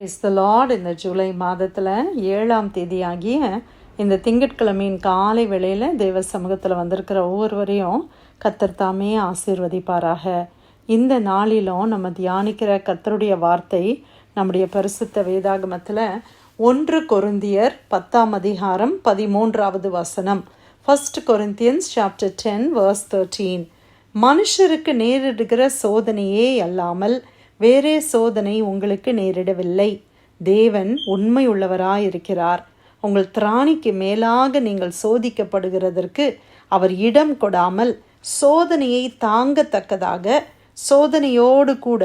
Is the Lord இந்த ஜூலை மாதத்தில் ஏழாம் தேதியாகிய இந்த திங்கட்கிழமையின் காலை வேளையில் தேவ சமூகத்தில் வந்திருக்கிற ஒவ்வொருவரையும் கத்தர் தாமே ஆசீர்வதிப்பாராக. இந்த நாளிலும் நம்ம தியானிக்கிற கத்தருடைய வார்த்தை நம்முடைய பரிசுத்த வேதாகமத்தில் ஒன்று கொருந்தியர் பத்தாம் அதிகாரம் பதிமூன்றாவது வசனம். First Corinthians chapter ten verse thirteen மனுஷருக்கு நேரிடுகிற சோதனையே அல்லாமல் வேறே சோதனை உங்களுக்கு நேரிடவில்லை. தேவன் உண்மையுள்ளவராயிருக்கிறார். உங்கள் திராணிக்கு மேலாக நீங்கள் சோதிக்கப்படுகிறதற்கு அவர் இடம் கொடாமல் சோதனையை தாங்கத்தக்கதாக சோதனையோடு கூட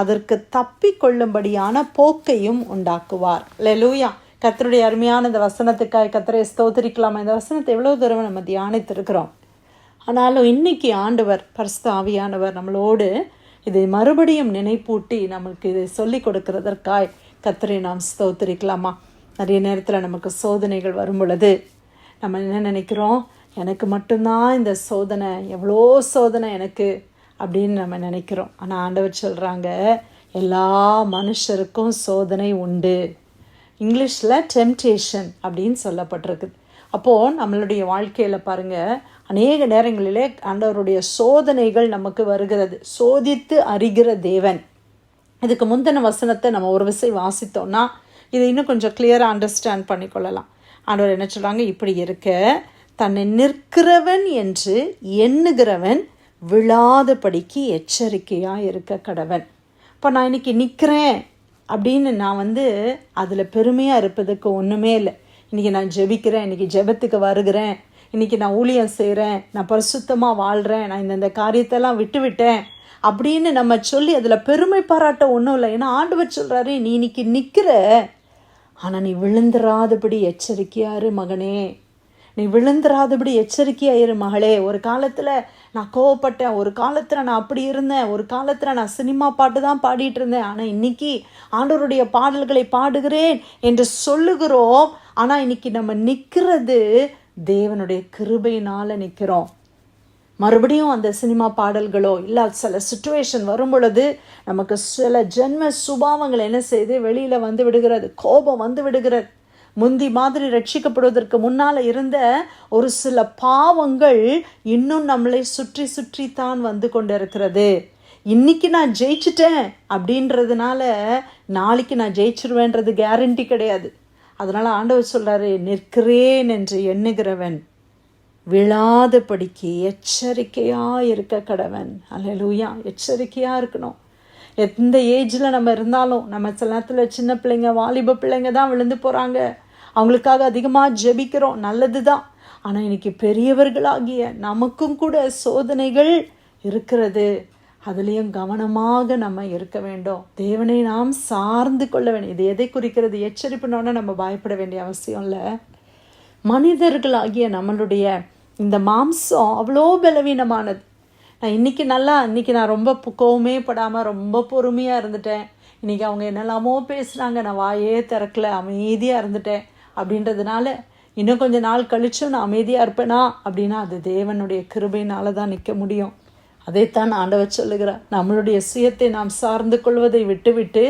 அதற்கு தப்பிக்கொள்ளும்படியான போக்கையும் உண்டாக்குவார். லெலூயா கத்தருடைய அருமையான இந்த வசனத்துக்காய் கத்தரை ஸ்தோத்திரிக்கலாமா? இந்த வசனத்தை எவ்வளோ தூரம் நம்ம தியானித்திருக்கிறோம்? ஆனாலும் இன்னைக்கு ஆண்டவர் பரிசுத்த ஆவியானவர் நம்மளோடு இதை மறுபடியும் நினைப்பூட்டி நமக்கு இதை சொல்லி கொடுக்கிறதற்காய் கத்தரை நாம் ஸ்தோத்திரிக்கலாமா? நிறைய நேரத்தில் நமக்கு சோதனைகள் வரும் பொழுது நம்ம என்ன நினைக்கிறோம்? எனக்கு மட்டும்தான் இந்த சோதனை எவ்வளோ சோதனை எனக்கு அப்படின்னு நம்ம நினைக்கிறோம். ஆனால் ஆண்டவர் சொல்கிறாங்க எல்லா மனுஷருக்கும் சோதனை உண்டு. இங்கிலீஷில் டெம்டேஷன் அப்படின்னு சொல்லப்பட்டிருக்குது. அப்போது நம்மளுடைய வாழ்க்கையில் பாருங்கள் அநேக நேரங்களிலே ஆண்டவருடைய சோதனைகள் நமக்கு வருகிறது. சோதித்து அறிகிற தேவன். இதுக்கு முந்தின வசனத்தை நம்ம ஒரு விசை வாசித்தோம்னா இதை இன்னும் கொஞ்சம் கிளியராக அண்டர்ஸ்டாண்ட் பண்ணிக்கொள்ளலாம். ஆண்டவர் என்ன சொல்கிறாங்க இப்படி இருக்க தன்னை நிற்கிறவன் என்று எண்ணுகிறவன் விழாதபடிக்கு எச்சரிக்கையாக இருக்க கடவன். இப்போ நான் இன்னைக்கு நிற்கிறேன் அப்படின்னு நான் வந்து அதில் பெருமையாக இருப்பதுக்கு ஒன்றுமே இல்லை. இன்றைக்கி நான் ஜெபிக்கிறேன் இன்றைக்கி ஜெபத்துக்கு வருகிறேன் இன்றைக்கி நான் ஊழியம் செய்கிறேன் நான் பரிசுத்தமாக வாழ்கிறேன் நான் இந்த காரியத்தெல்லாம் விட்டுவிட்டேன் அப்படின்னு நம்ம சொல்லி அதில் பெருமை பாராட்ட ஒன்றும் இல்லை. ஏன்னா ஆண்டவர் சொல்கிறாரு நீ இன்னைக்கு நிற்கிற ஆனால் நீ விழுந்துராதபடி எச்சரிக்கையாரு மகனே. நீ விழுந்துராதபடி எச்சரிக்கையாயிரு மகளே. ஒரு காலத்தில் நான் கோவப்பட்டேன் ஒரு காலத்தில் நான் அப்படி இருந்தேன் ஒரு காலத்தில் நான் சினிமா பாட்டு தான் பாடிட்டு இருந்தேன். ஆனால் இன்னைக்கு ஆண்டவருடைய பாடல்களை பாடுகிறேன் என்று சொல்லுகிறோம். ஆனால் இன்னைக்கு நம்ம நிற்கிறது தேவனுடைய கிருபையினால் நிற்கிறோம் மறுபடியும் அந்த சினிமா பாடல்களோ இல்லை சில சுச்சுவேஷன் வரும் பொழுது நமக்கு சில ஜென்ம சுபாவங்கள் என்ன செய்து வெளியில் வந்து விடுகிறது கோபம் வந்து விடுகிறது. முந்தி மாதிரி ரட்சிக்கப்படுவதற்கு முன்னால் இருந்த ஒரு சில பாவங்கள் இன்னும் நம்மளை சுற்றி சுற்றி தான் வந்து கொண்டு இருக்கிறது இன்னைக்கு நான் ஜெயிச்சிட்டேன் அப்படின்றதுனால நாளைக்கு நான் ஜெயிச்சிருவேன்றது கேரண்டி கிடையாது. அதனால் ஆண்டவர் சொல்கிறாரு நிற்கிறேன் என்று எண்ணுகிறவன் விழாதபடிக்கு எச்சரிக்கையாக இருக்க கடவன். அல்லூயா எச்சரிக்கையாக இருக்கணும். எந்த ஏஜில் நம்ம இருந்தாலும் நம்ம சில நேரத்தில் சின்ன பிள்ளைங்க வாலிப பிள்ளைங்க தான் விழுந்து போகிறாங்க அவங்களுக்காக அதிகமாக ஜெபிக்கிறோம். நல்லது தான். ஆனால் இன்னைக்கு பெரியவர்களாகிய நமக்கும் கூட சோதனைகள் இருக்கிறது. அதுலேயும் கவனமாக நம்ம இருக்க வேண்டும். தேவனை நாம் சார்ந்து கொள்ள வேண்டும். இது எதை குறிக்கிறது? எச்சரிப்புனோட நம்ம பயப்பட வேண்டிய அவசியம் இல்லை. மனிதர்களாகிய நம்மளுடைய இந்த மாம்சம் அவ்வளோ பலவீனமானது. நான் இன்றைக்கி நல்லா இன்றைக்கி நான் ரொம்ப கோவமே படாமல் ரொம்ப பொறுமையாக இருந்துட்டேன். இன்றைக்கி அவங்க என்னெல்லாமோ பேசுகிறாங்க நான் வாயே திறக்கல. அமைதியாக இருந்துட்டேன். அப்படின்றதுனால இன்னும் கொஞ்சம் நாள் கழிச்சும் நான் அமைதியாக இருப்பேனா? அப்படின்னா அது தேவனுடைய கிருபையினால தான் நிற்க முடியும். அதைத்தான் ஆண்டவர் சொல்லுகிறார். நம்மளுடைய சுயத்தை நாம் சார்ந்து கொள்வதை விட்டுவிட்டு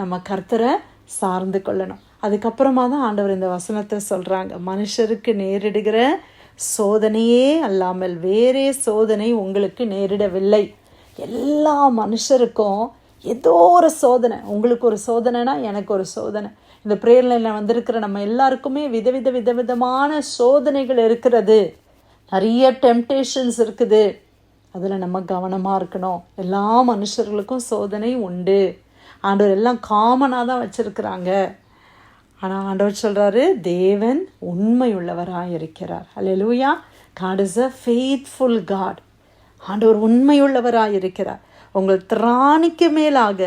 நம்ம கர்த்தரை சார்ந்து கொள்ளணும். அதுக்கப்புறமா தான் ஆண்டவர் இந்த வசனத்தை சொல்கிறாங்க மனுஷருக்கு நேரிடுகிற சோதனையே அல்லாமல் வேறே சோதனை உங்களுக்கு நேரிடவில்லை. எல்லா மனுஷருக்கும் ஏதோ ஒரு சோதனை. உங்களுக்கு ஒரு சோதனைனா எனக்கு ஒரு சோதனை. இந்த பிரேயரில் வந்திருக்கிற நம்ம எல்லாருக்குமே விதவித விதவிதமான சோதனைகள் இருக்கிறது. நிறைய டெம்டேஷன்ஸ் இருக்குது. அதில் நம்ம கவனமாக இருக்கணும். எல்லா மனுஷர்களுக்கும் சோதனை உண்டு. ஆண்டவர் எல்லாம் காமனாக தான் வச்சுருக்குறாங்க. ஆனால் ஆண்டவர் சொல்கிறாரு தேவன் உண்மையுள்ளவராக இருக்கிறார். Hallelujah God is a faithful God ஆண்டவர் உண்மையுள்ளவராக இருக்கிறார். உங்கள் திராணிக்கு மேலாக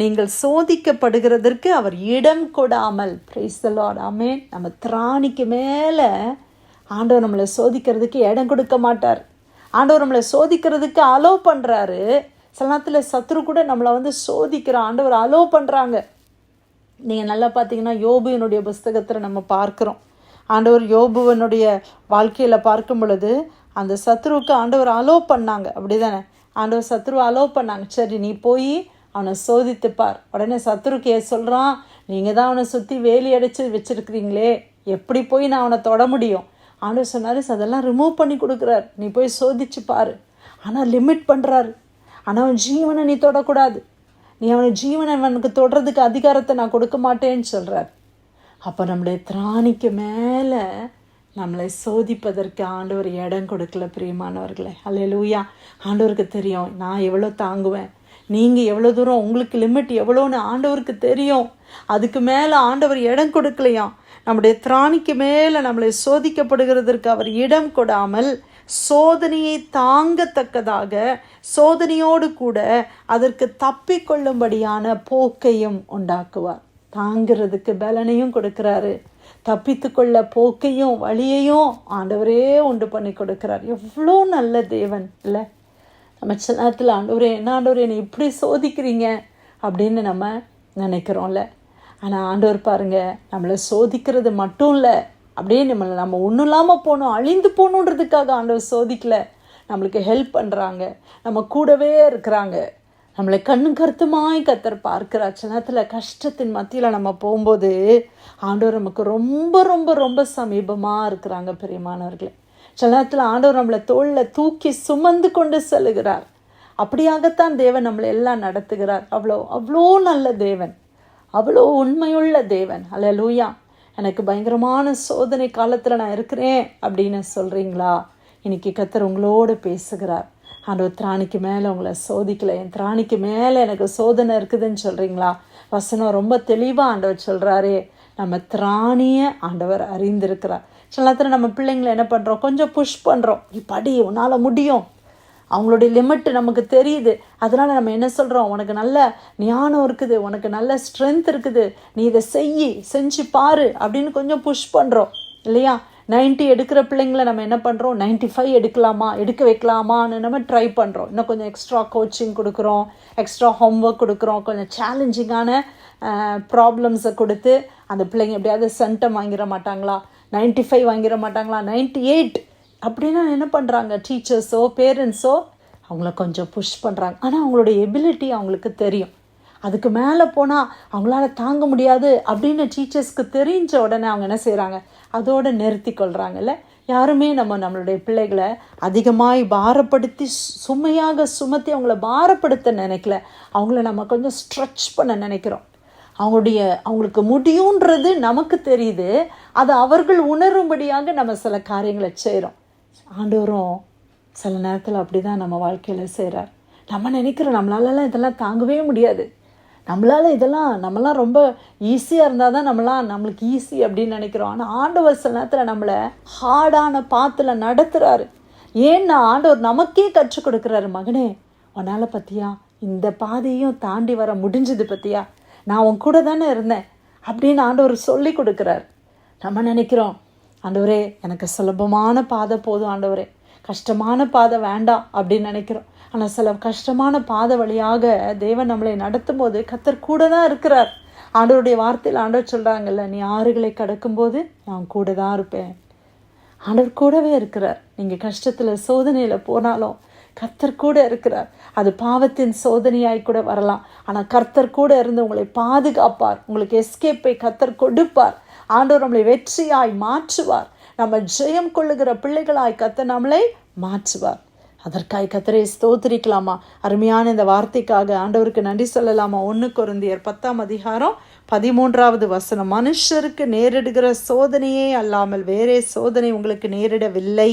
நீங்கள் சோதிக்கப்படுகிறதற்கு அவர் இடம் கொடாமல். பிரைஸ் லார்ட் ஆமே நம்ம திராணிக்கு மேலே ஆண்டவர் நம்மளை சோதிக்கிறதுக்கு இடம் கொடுக்க மாட்டார். ஆண்டவர் நம்மளை சோதிக்கிறதுக்கு அலோவ் பண்ணுறாரு சில நேரத்தில் சத்ரு கூட நம்மளை வந்து சோதிக்கிற ஆண்டவர் அலோவ் பண்ணுறாங்க நீங்கள் நல்லா பார்த்தீங்கன்னா யோபுவினுடைய புஸ்தகத்தில் நம்ம பார்க்குறோம். ஆண்டவர் யோபுவனுடைய வாழ்க்கையில் பார்க்கும் பொழுது அந்த சத்ருவுக்கு ஆண்டவர் அலோவ் பண்ணாங்க. அப்படி தானே ஆண்டவர் சத்ருவை அலோவ் பண்ணாங்க. சரி நீ போய் அவனை சோதித்துப்பார் உடனே சத்ருக்கு ஏ சொல்கிறான் நீங்கள் தான் அவனை சுற்றி வேலி அடைச்சி வச்சுருக்கிறீங்களே. எப்படி போய் நான் அவனை தொட முடியும்? ஆண்டவர் சொன்னார் அதெல்லாம் ரிமூவ் பண்ணி கொடுக்குறார். நீ போய் சோதிச்சு பாரு. ஆனால் லிமிட் பண்ணுறாரு ஆனால் அவன் ஜீவனை நீ தொடக்கூடாது. நீ அவனை ஜீவனை அவனுக்கு தொடுறதுக்கு அதிகாரத்தை நான் கொடுக்க மாட்டேன்னு சொல்கிறார் அப்போ நம்முடைய திராணிக்கு மேலே நம்மளை சோதிப்பதற்கு ஆண்டவர் இடம் கொடுக்கல பிரியமானவர்களே. அல்ல லூயா ஆண்டவருக்கு தெரியும் நான் எவ்வளோ தாங்குவேன். நீங்கள் எவ்வளோ தூரம் உங்களுக்கு லிமிட் எவ்வளோன்னு ஆண்டவருக்கு தெரியும். அதுக்கு மேலே ஆண்டவர் இடம் கொடுக்கலையாம். நம்முடைய திராணிக்கு மேலே நம்மளை சோதிக்கப்படுகிறதற்கு அவர் இடம் கொடாமல் சோதனையை தாங்கத்தக்கதாக சோதனையோடு கூட அதற்கு தப்பிக்கொள்ளும்படியான போக்கையும் உண்டாக்குவார். தாங்கிறதுக்கு பலனையும் கொடுக்குறாரு. தப்பித்துக்கொள்ள போக்கையும் வழியையும் ஆண்டவரே உண்டு பண்ணி கொடுக்குறார். எவ்வளோ நல்ல தேவன் இல்லை? நம்ம சின்னத்தில் ஆண்டவரே என்ன ஆண்டவரே என்னை இப்படி சோதிக்கிறீங்க? அப்படின்னு நம்ம நினைக்கிறோம்ல. ஆனால் ஆண்டவர் பாருங்க நம்மளை சோதிக்கிறது மட்டும் இல்லை. அப்படியே நம்மளை நம்ம ஒன்றும் இல்லாமல் போகணும் அழிந்து போகணுன்றதுக்காக ஆண்டவர் சோதிக்கலை. நம்மளுக்கு ஹெல்ப் பண்ணுறாங்க நம்ம கூடவே இருக்கிறாங்க. நம்மளை கண்ணும் கருத்துமாய் கத்தர் பார்க்கிறார். சில நேரத்தில் கஷ்டத்தின் மத்தியில் நம்ம போகும்போது ஆண்டவர் நமக்கு ரொம்ப ரொம்ப ரொம்ப சமீபமாக இருக்கிறாங்க பெரியமானவர்களே. சில நேரத்தில் ஆண்டவர் நம்மளை தோளில் தூக்கி சுமந்து கொண்டு செல்லுகிறார். அப்படியாகத்தான் தேவன் நம்மளை எல்லாம் நடத்துகிறார். அவ்வளோ அவ்வளோ நல்ல தேவன். அவ்வளோ உண்மையுள்ள தேவன். அல்ல லூயா எனக்கு பயங்கரமான சோதனை காலத்தில் நான் இருக்கிறேன் அப்படின்னு சொல்கிறீங்களா இன்னைக்கு கத்தர் உங்களோடு பேசுகிறார். ஆண்டவர் திராணிக்கு மேலே உங்களை சோதிக்கல. என் திராணிக்கு மேலே எனக்கு சோதனை இருக்குதுன்னு சொல்கிறீங்களா வசனம் ரொம்ப தெளிவாக ஆண்டவர் சொல்கிறாரே நம்ம திராணியை ஆண்டவர் அறிந்திருக்கிறார். சில நேரத்தில் நம்ம பிள்ளைங்களை என்ன பண்ணுறோம் கொஞ்சம் புஷ் பண்ணுறோம் நீ படி உன்னால் முடியும். அவங்களுடைய லிமிட் நமக்கு தெரியுது. அதனால் நம்ம என்ன சொல்கிறோம் உனக்கு நல்ல ஞானம் இருக்குது. உனக்கு நல்ல ஸ்ட்ரென்த் இருக்குது. நீ இதை செய் செஞ்சு பாரு அப்படின்னு கொஞ்சம் புஷ் பண்ணுறோம் இல்லையா? நைன்ட்டி எடுக்கிற பிள்ளைங்கள நம்ம என்ன பண்ணுறோம் நைன்ட்டி ஃபைவ் எடுக்கலாமா? எடுக்க வைக்கலாமான்னு நம்ம ட்ரை பண்ணுறோம் இன்னும் கொஞ்சம் எக்ஸ்ட்ரா கோச்சிங் கொடுக்குறோம். எக்ஸ்ட்ரா ஹோம்ஒர்க் கொடுக்குறோம். கொஞ்சம் சேலஞ்சிங்கான ப்ராப்ளம்ஸை கொடுத்து அந்த பிள்ளைங்க எப்படியாவது சென்டம் வாங்கிட மாட்டாங்களா? நைன்ட்டி ஃபைவ் வாங்கிட மாட்டாங்களா? நைன்ட்டி எயிட் அப்படின்னா என்ன பண்ணுறாங்க டீச்சர்ஸோ பேரண்ட்ஸோ அவங்கள கொஞ்சம் புஷ் பண்ணுறாங்க ஆனால் அவங்களுடைய எபிலிட்டி அவங்களுக்கு தெரியும். அதுக்கு மேலே போனால் அவங்களால தாங்க முடியாது அப்படின்னு டீச்சர்ஸ்க்கு தெரிஞ்ச உடனே அவங்க என்ன செய்கிறாங்க அதோடு நிறுத்தி கொள்கிறாங்கல்ல யாருமே நம்ம நம்மளுடைய பிள்ளைகளை அதிகமாய் பாரப்படுத்தி சுமையாக சுமத்தி அவங்கள பாரப்படுத்த நினைக்கல. அவங்கள நம்ம கொஞ்சம் ஸ்ட்ரெச் பண்ண நினைக்கிறோம். அவங்களுடைய அவங்களுக்கு முடியுன்றது நமக்கு தெரியுது. அதை அவர்கள் உணரும்படியாக நம்ம சில காரியங்களை செய்கிறோம் ஆண்டவரும் சில நேரத்தில் அப்படி தான் நம்ம வாழ்க்கையில் செய்கிறார் நம்ம நினைக்கிறோம் நம்மளாலலாம் இதெல்லாம் தாங்கவே முடியாது. நம்மளால் இதெல்லாம் நம்மளாம் ரொம்ப ஈஸியாக இருந்தால் தான் நம்மளாம் நம்மளுக்கு ஈஸி அப்படின்னு நினைக்கிறோம். ஆனால் ஆண்டவர் சில நேரத்தில் நம்மளை ஹார்டான பாத்தில் நடத்துகிறாரு ஏன்னா ஆண்டவர் நமக்கே கற்றுக் கொடுக்குறாரு மகனே உன்னால் பற்றியா இந்த பாதையும் தாண்டி வர முடிஞ்சது பற்றியா நான் உன் கூட தானே இருந்தேன். அப்படின்னு ஆண்டவர் சொல்லி கொடுக்குறார். நம்ம நினைக்கிறோம் ஆண்டவரே எனக்கு சுலபமான பாதை போதும் ஆண்டவரே. கஷ்டமான பாதை வேண்டாம் அப்படின்னு நினைக்கிறோம். ஆனால் சில கஷ்டமான பாதை வழியாக தேவன் நம்மளை நடத்தும் போது கத்தர் கூட தான் இருக்கிறார். ஆண்டவருடைய வார்த்தையில் ஆண்டவர் சொல்கிறாங்கல்ல நீ ஆறுகளை கடக்கும்போது நான் கூட தான் இருப்பேன். ஆண்டவர் கூடவே இருக்கிறார். நீங்கள் கஷ்டத்தில் சோதனையில் போனாலும் கர்த்தர் கூட இருக்கிறார். அது பாவத்தின் சோதனையாய் கூட வரலாம். ஆனால் கர்த்தர் கூட இருந்து உங்களை பாதுகாப்பார். உங்களுக்கு எஸ்கேப்பை கர்த்தர் கொடுப்பார். ஆண்டவர் நம்மளை வெற்றியாய் மாற்றுவார். நம்ம ஜெயம் கொள்ளுகிற பிள்ளைகளாய் கத்த நம்மளை மாற்றுவார். அதற்காய் கத்தரை ஸ்தோத்திரிக்கலாமா? அருமையான இந்த வார்த்தைக்காக ஆண்டவருக்கு நன்றி சொல்லலாமா? ஒன்று குருந்தியர் பத்தாம் அதிகாரம் பதிமூன்றாவது வசனம். மனுஷருக்கு நேரிடுகிற சோதனையே அல்லாமல் வேறே சோதனை உங்களுக்கு நேரிடவில்லை.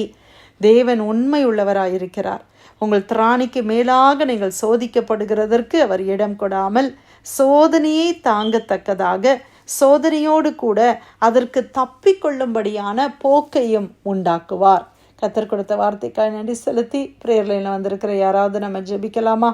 தேவன் உண்மை உள்ளவராயிருக்கிறார் உங்கள் திராணிக்கு மேலாக நீங்கள் சோதிக்கப்படுகிறதற்கு அவர் இடம் கொடாமல் சோதனையை தாங்கத்தக்கதாக சோதனையோடு கூட அதற்கு தப்பிக்கொள்ளும்படியான போக்கையும் உண்டாக்குவார். கத்தர் கொடுத்த வார்த்தைக்காக நன்றி செலுத்தி பிரேயர்லைனில் வந்திருக்கிற யாராவது நம்ம ஜெபிக்கலாமா?